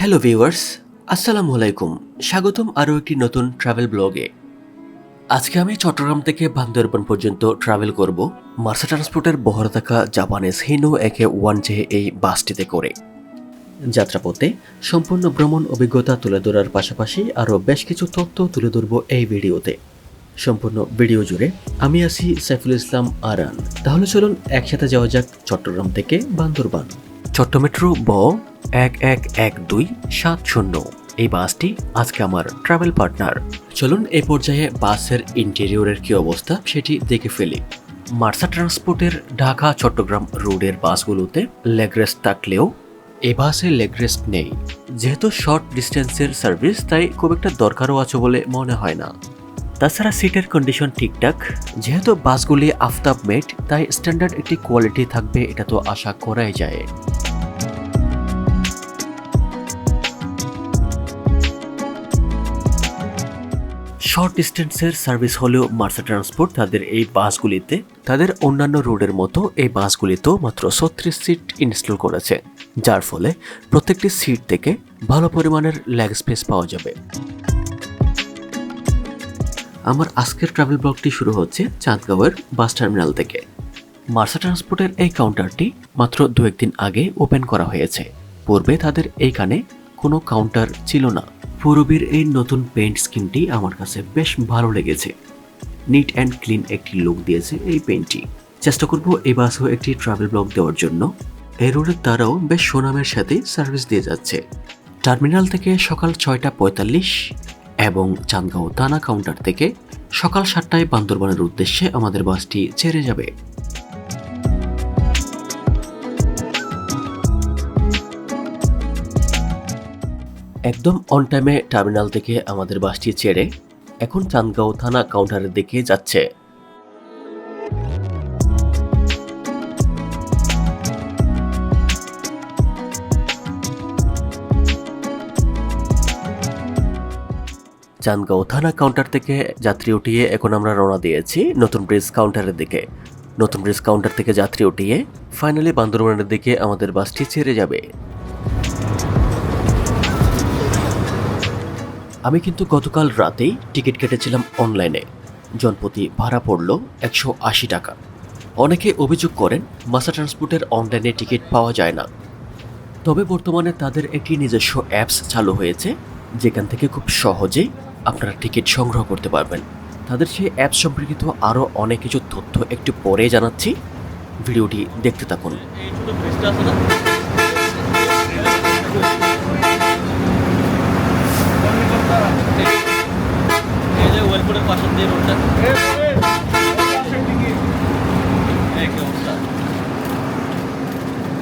Hello viewers আসসালামু আলাইকুম। স্বাগতম আরও একটি নতুন ট্রাভেল ব্লগে আজকে আমি চট্টগ্রাম থেকে বান্দরবান পর্যন্ত ট্রাভেল করব। মার্সা ট্রান্সপোর্টের বহরে থাকা Japanese Hino A K one J এই বাসটিতে করে। যাত্রাপথে সম্পূর্ণ ভ্রমণ অভিজ্ঞতা তুলে ধরার পাশাপাশি আরও বেশ কিছু তথ্য তুলে ধরব এই ভিডিওতে। সম্পূর্ণ ভিডিও জুড়ে আমি আছি সাইফুল ইসলাম আরান। তাহলে চলুন একসাথে যাওয়া যাক চট্টগ্রাম থেকে বান্দরবান। চট্টমেট্রো ব এক এক এক দুই সাত শূন্য। এই বাসটি আজকে আমার ট্রাভেল পার্টনার চলুন এই পর্যায়ে বাসের ইন্টেরিয়রের কি অবস্থা সেটি দেখে ফেলি। মার্সা ট্রান্সপোর্টের ঢাকা চট্টগ্রাম রোডের বাসগুলোতে লেগ রেস্ট থাকলেও এ বাসে লেগ রেস্ট নেই। যেহেতু শর্ট ডিস্টেন্সের সার্ভিস তাই খুব একটা দরকারও আছে বলে মনে হয় না। তাছাড়া সিটের কন্ডিশন ঠিকঠাক। যেহেতু বাসগুলি আফতাব মেট, তাই স্ট্যান্ডার্ড একটি কোয়ালিটি থাকবে, এটা তো আশা করাই যায়। শর্ট ডিস্টেন্সের সার্ভিস হলেও মার্সা ট্রান্সপোর্ট তাদের এই বাসগুলিতে, তাদের অন্যান্য রোডের মতো এই বাসগুলিতেও মাত্র ছত্রিশ সিট ইনস্টল করেছে। যার ফলে প্রত্যেকটি সিট থেকে ভালো পরিমাণের ল্যাগ স্পেস পাওয়া যাবে। আমার আজকের ট্রাভেল ব্লগটি শুরু হচ্ছে চাঁদগাঁওয়ের বাস টার্মিনাল থেকে। মার্সা ট্রান্সপোর্টের এই কাউন্টারটি মাত্র দু একদিন আগে ওপেন করা হয়েছে। পূর্বে তাদের এইখানে কোনো কাউন্টার ছিল না। পূরবীর এই নতুন পেইন্ট স্কিমটি আমার কাছে বেশ ভালো লেগেছে। নিট অ্যান্ড ক্লিন একটি লুক দিয়েছে এই পেইন্টটি চেষ্টা করব এই বাসেও একটি ট্রাভেল ব্লগ দেওয়ার জন্য। এই রোডের তারাও বেশ সুনামের সাথে সার্ভিস দিয়ে যাচ্ছে। টার্মিনাল থেকে সকাল ছয়টা পঁয়তাল্লিশ এবং চান্দগাঁও থানা কাউন্টার থেকে সকাল সাতটায় বান্দরবানের উদ্দেশ্যে আমাদের বাসটি ছেড়ে যাবে। একদম অন টাইমে টার্মিনাল থেকে আমাদের বাসটি ছেড়ে এখন চান্দগাঁও থানা কাউন্টারের দিকে যাচ্ছে। চান্দগাঁও থানা কাউন্টার থেকে যাত্রী উঠিয়ে এখন আমরা রওনা দিয়েছি নতুন ব্রিজ কাউন্টারের দিকে। নতুন ব্রিজ কাউন্টার থেকে যাত্রী উঠিয়ে ফাইনালি বান্দরবানের দিকে আমাদের বাসটি ছেড়ে যাবে। আমি কিন্তু গতকাল রাতেই টিকিট কেটেছিলাম অনলাইনে জনপ্রতি ভাড়া পড়ল একশো আশি টাকা। অনেকে অভিযোগ করেন মাসা ট্রান্সপোর্টের অনলাইনে টিকিট পাওয়া যায় না। তবে বর্তমানে তাদের একটি নিজস্ব অ্যাপস চালু হয়েছে, যেখান থেকে খুব সহজেই আপনারা টিকিট সংগ্রহ করতে পারবেন। তাদের সেই অ্যাপ সম্পর্কিত আরও অনেক কিছু তথ্য একটু পরে জানাচ্ছি। ভিডিওটি দেখতে থাকুন।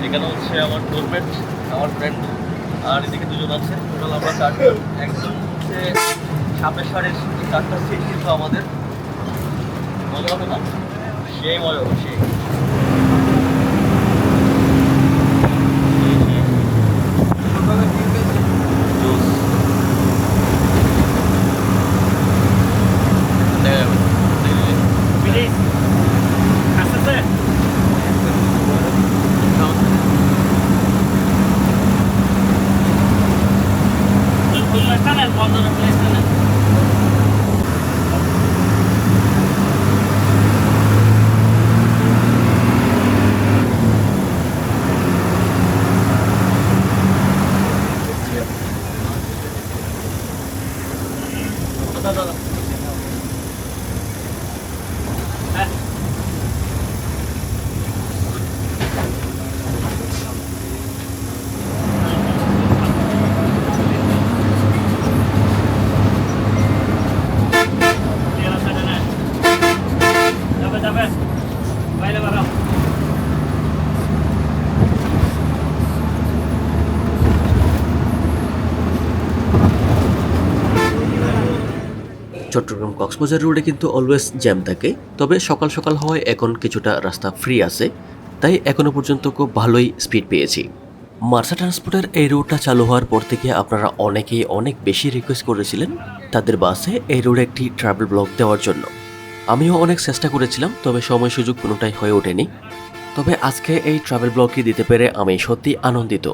এখানে হচ্ছে আমার আমার ফ্রেন্ড আর এদিকে দুজন আছে। টোটাল আমরা চারজন। একদম হচ্ছে সামনের সারের চারটা সিট কিন্তু আমাদের। মজা হবে না? সেই মজা হবে সেই। চট্টগ্রাম কক্সবাজার রোডে কিন্তু অলওয়েজ জ্যাম থাকে। তবে সকাল সকাল হওয়ায় এখন কিছুটা রাস্তা ফ্রি আছে। তাই এখনও পর্যন্ত খুব ভালোই স্পিড পেয়েছি। মার্সা ট্রান্সপোর্টের এই রোডটা চালু হওয়ার পর থেকে আপনারা অনেকেই অনেক বেশি রিকোয়েস্ট করেছিলেন তাদের বাসে এই রোডে একটি ট্রাভেল ব্লক দেওয়ার জন্য। আমিও অনেক চেষ্টা করেছিলাম, তবে সময় সুযোগ কোনোটাই হয়ে ওঠেনি। তবে আজকে এই ট্রাভেল ব্লগটি দিতে পেরে আমি সত্যি আনন্দিত।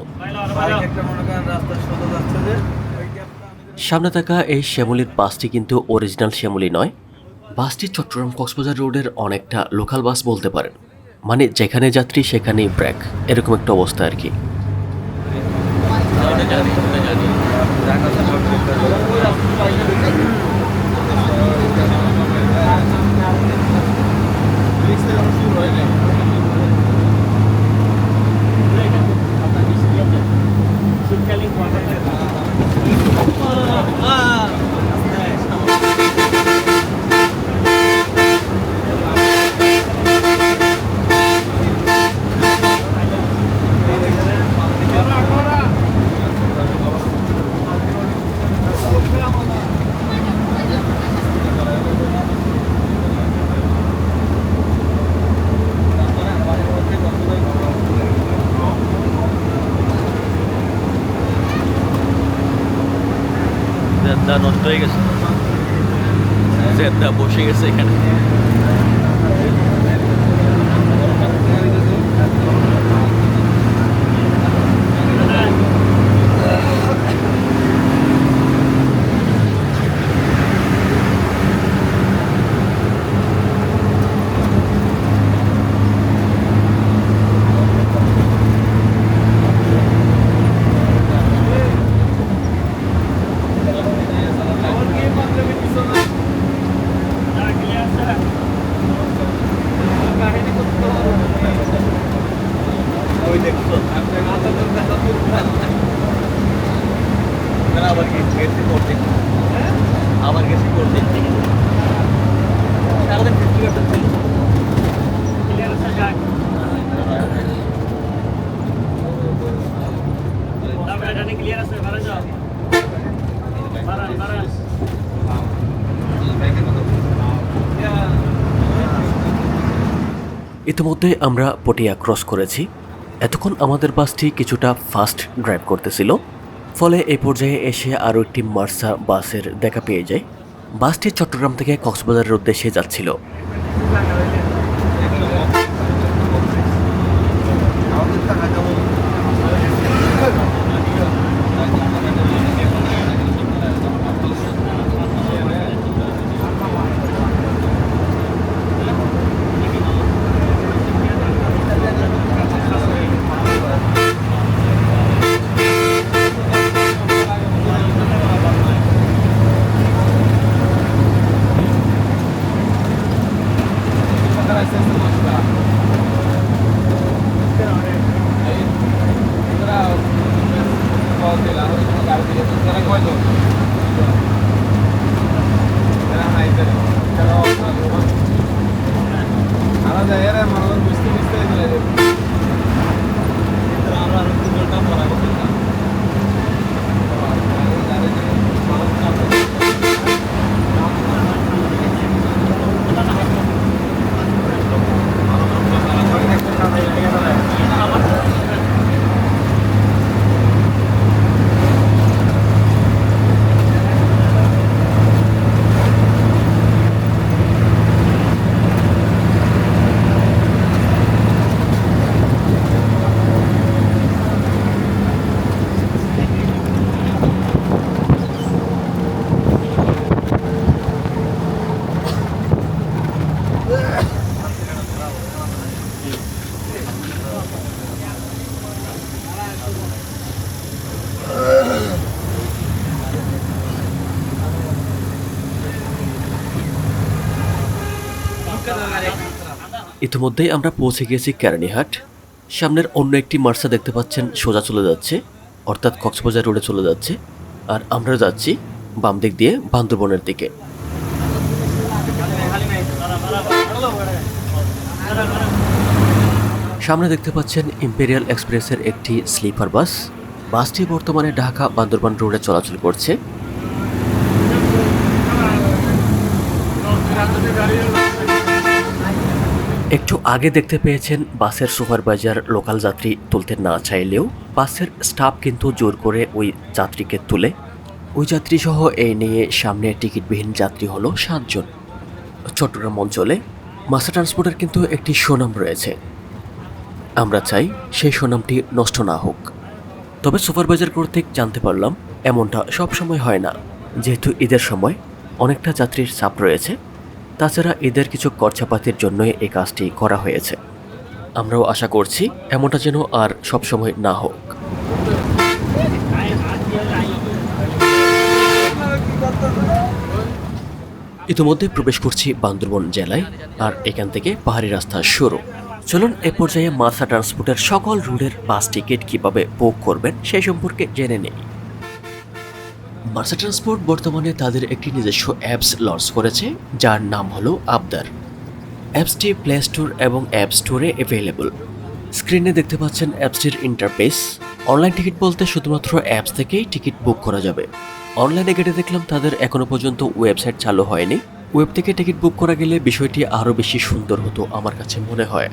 সামনে থাকা এই শ্যামলির বাসটি কিন্তু অরিজিনাল শ্যামলি নয়। বাসটি চট্টগ্রাম কক্সবাজার রোডের অনেকটা লোকাল বাস বলতে পারেন। মানে যেখানে যাত্রী, সেখানেই ব্র্যাক এরকম একটা অবস্থা আর কি। জানি ওটা জানি ঢাকা শহর সুটকালিং কোয়ার্টার জেদ্দা নষ্ট হয়ে গেছে জেদ্দা বসে গেছে এখানে ক্লিয়ার স্যার ওই করতে বাড়ান ইতিমধ্যে আমরা পটিয়া ক্রস করেছি। এতক্ষণ আমাদের বাসটি কিছুটা ফাস্ট ড্রাইভ করতেছিল, ফলে এ পর্যায়ে এসে আরও একটি মার্সা বাসের দেখা পেয়ে যায়। বাসটি চট্টগ্রাম থেকে কক্সবাজারের উদ্দেশ্যে যাচ্ছিল। ইতিমধ্যেই আমরা পৌঁছে গিয়েছি ক্যারানিহাট সামনের অন্য একটি মার্সা দেখতে পাচ্ছেন, সোজা চলে যাচ্ছে, অর্থাৎ কক্সবাজার রোডে চলে যাচ্ছে। আর আমরা যাচ্ছি বাম দিক দিয়ে বান্দরবনের দিকে। সামনে দেখতে পাচ্ছেন ইম্পেরিয়াল এক্সপ্রেসের একটি স্লিপার বাস। বাসটি বর্তমানে ঢাকা বান্দরবান রোডে চলাচল করছে। একটু আগে দেখতে পেয়েছেন বাসের সুপারভাইজার লোকাল যাত্রী তুলতে না চাইলেও বাসের স্টাফ কিন্তু জোর করে ওই যাত্রীকে তুলে। ওই যাত্রী সহ এই নিয়ে সামনে টিকিটবিহীন যাত্রী হলো সাতজন। চট্টগ্রাম অঞ্চলে মাসা ট্রান্সপোর্টের কিন্তু একটি সুনাম রয়েছে। আমরা চাই সেই সুনামটি নষ্ট না হোক। তবে সুপারভাইজার কর্তৃক জানতে পারলাম, এমনটা সব সময় হয় না। যেহেতু ঈদের সময় অনেকটা যাত্রীর চাপ রয়েছে তাছাড়া এদের কিছু খরচাপাতির জন্যই এই কাজটি করা হয়েছে। আমরাও আশা করছি এমনটা যেন আর সবসময় না হোক। ইতিমধ্যে প্রবেশ করছি বান্দরবন জেলায়, আর এখান থেকে পাহাড়ি রাস্তা শুরু। চলুন এ পর্যায়ে মাথা ট্রান্সপোর্টের সকল রুটের বাস টিকিট কীভাবে বুক করবেন সেই সম্পর্কে জেনে নেই। মার্সা ট্রান্সপোর্ট বর্তমানে তাদের একটি নিজস্ব অ্যাপস লঞ্চ করেছে, যার নাম হলো আবদার। অ্যাপসটি প্লে স্টোর এবং অ্যাপ স্টোরে অ্যাভেলেবল স্ক্রিনে দেখতে পাচ্ছেন অ্যাপসটির ইন্টারফেস অনলাইন টিকিট বলতে শুধুমাত্র অ্যাপস থেকেই টিকিট বুক করা যাবে। অনলাইনে গেটে দেখলাম তাদের এখনও পর্যন্ত ওয়েবসাইট চালু হয়নি। ওয়েব থেকে টিকিট বুক করা গেলে বিষয়টি আরও বেশি সুন্দর হতো আমার কাছে মনে হয়।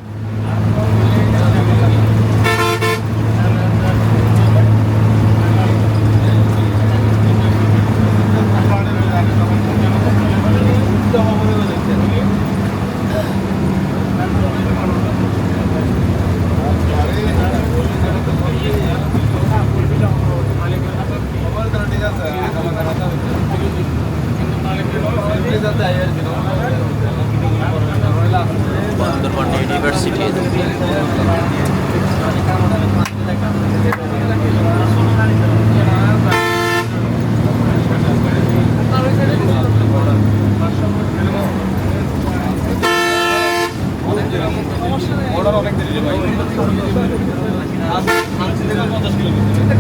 বান্দরবান ইউনিভার্সিটি অর্ডার অনেক দেরি ভাই পঞ্চাশ কিলোমিটার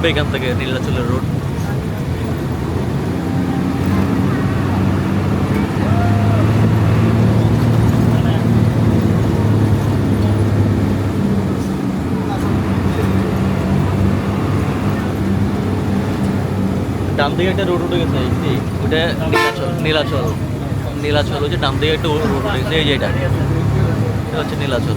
উঠবে এখান থেকে, নীলাচলের রোড ডান দিকে একটা রোড উঠে গেছে ওটা নীলাচল নীলাচল। নীলাচল যে ডান দিকে একটা রোড উঠে গেছে, এই যে এটা হচ্ছে নীলাচল।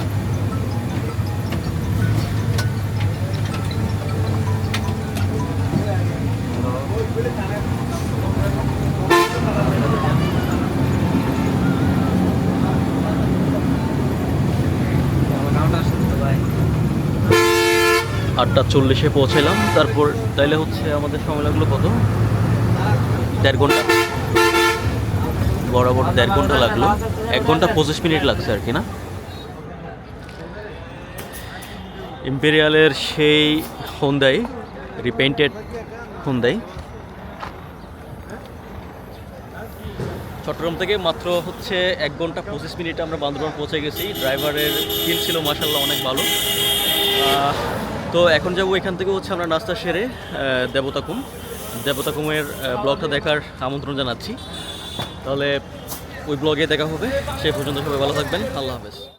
আটটা চল্লিশে পৌঁছালাম তারপর তাইলে হচ্ছে আমাদের সময় লাগল কত? দেড় ঘণ্টা। বরাবর দেড় ঘণ্টা লাগল। এক ঘণ্টা পঁচিশ মিনিট লাগছে আর কি না? ইম্পেরিয়ালের সেই হোন্দাই রিপেন্টেড হোন্দাই চট্টগ্রাম থেকে মাত্র হচ্ছে এক ঘণ্টা পঁচিশ মিনিটে আমরা বান্দরবান পৌঁছে গেছি। ড্রাইভারের স্কিল ছিল মাসাল্লাহ অনেক ভালো। তো এখন যাব এখান থেকে হচ্ছে আমরা নাস্তা সেরে দেবতা দেবতাকুম। দেবতাকুমের ব্লগটা দেখার আমন্ত্রণ জানাচ্ছি। তাহলে ওই ব্লগে দেখা হবে। সে পর্যন্ত সবাই ভালো থাকবেন। আল্লাহ হাফেজ।